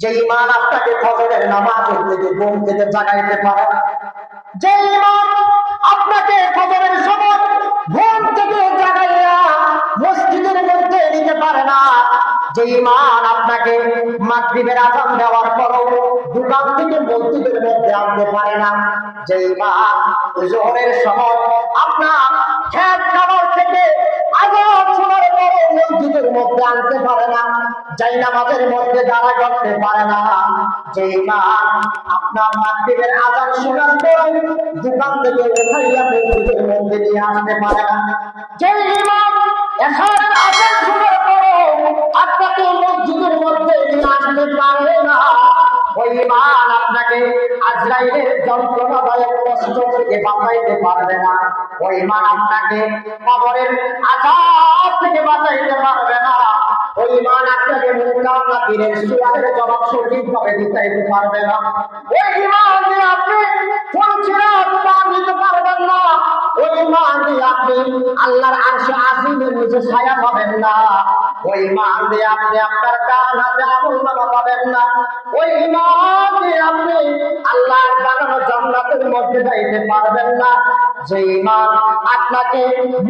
যে ইমান আপনাকে ফজরের নামাজের থেকে ঘুম থেকে জাগাইতে পারে যে ইমান আপনাকে ফজরের সময় ঘুম থেকে জাগাইয়া মসজিদের মধ্যে নিতে পারে না। যে ইমান আপনাকে মাতৃবের আজান দেওয়ার পরও দোকান থেকে মসজিদের মধ্যে আনতে পারে না। যে ইমান জোহরের সময় আপনার যাই মধ্যে দাঁড়া করতে পারে না যে ইমান আপনার মাতৃবের আজান শোনার দোকান থেকে উঠাইয়া মসজিদের মধ্যে নিয়ে আসতে পারে না। যে ইমান এখন আজান শোনার আপনাকে মসজিদের মধ্যে নিয়ে আসতে পারে না, ওই আপনাকে আজরাইলের যন্ত্রণাদায়ক কষ্ট থেকে বাঁচাইতে পারবে না। ওই আপনাকে কবরের আঘাত থেকে বাঁচাইতে পারবে না। ওই ইমান আপনাকে মুনকার নাকিরের সুয়ালের জবাব সঠিকভাবে দিতে পারবে না। ওই ইমান দিয়ে আপনি না। ওই ইমান দিয়ে আপনি আল্লাহর আরশে আজিমের নিচে ছায়া পাবেন না। ওই ইমান দিয়ে আপনি আপনার কান হাতে আমল নামা পাবেন না। ওই ইমান দিয়ে আপনি আল্লাহর বানানো জান্নাতের মধ্যে যাইতে পারবেন না।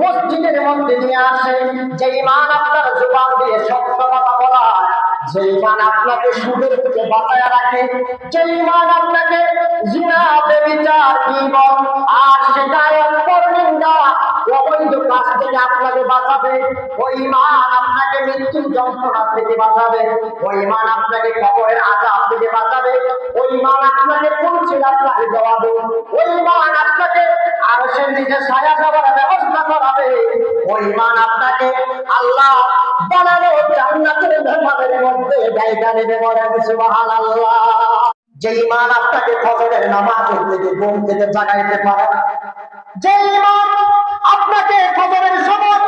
মসজিদের মধ্যে নিয়ে আসে যে ইমান আপনার জবাব দিয়ে সত্য কথা বলা যে ইমান আপনাকে সুদের থেকে বাঁচায় রাখে যে ইমান আপনাকে জিনা বেবিচার জীবন, আর সেটায়ন পরনিন্দা অবৈধ কাজ থেকে আপনাকে বাঁচাবে। ওই ইমান আপনাকে মৃত্যুর যন্ত্রণা থেকে বাঁচাবে। ওই ইমান আপনাকে কবরের আজাব থেকে বাঁচাবে। ওই ইমান আপনাকে পৌঁছে আপনাকে দেওয়াবে ওই ইমান আপনাকে আরও সে নিজে ছায়া খাবার ব্যবস্থা করাবে। ওই মান আপনাকে আল্লাহ যে ইমান আপনাকে ফজরের নামাজের থেকে ঘুম থেকে জাগাইতে পারে যে ইমান আপনাকে ফজরের সময়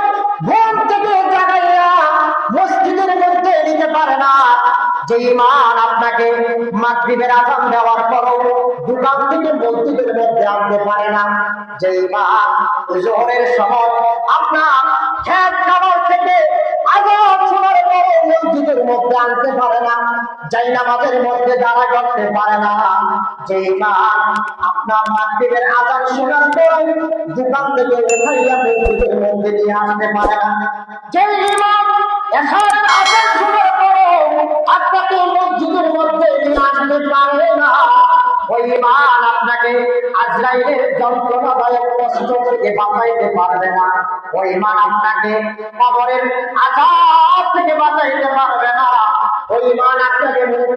ইমান আপনাকে মাতৃবের আজান দেওয়ার পরও দোকান থেকে মসজিদের মধ্যে আনতে পারে না। যে ইমান জোহরের সময় আপনার খেত খাবার থেকে মধ্যে আনতে পারে না। করতে পারে না। যে আপনার থেকে মধ্যে পারে না। ইমান আপনাকে আজরাইলের যন্ত্রণাদায়ক কষ্ট থেকে বাঁচাইতে পারবে না। ওই ইমান আপনাকে কবরের আঘাত থেকে বাঁচাইতে পারবে না। ওই ইমান আপনাকে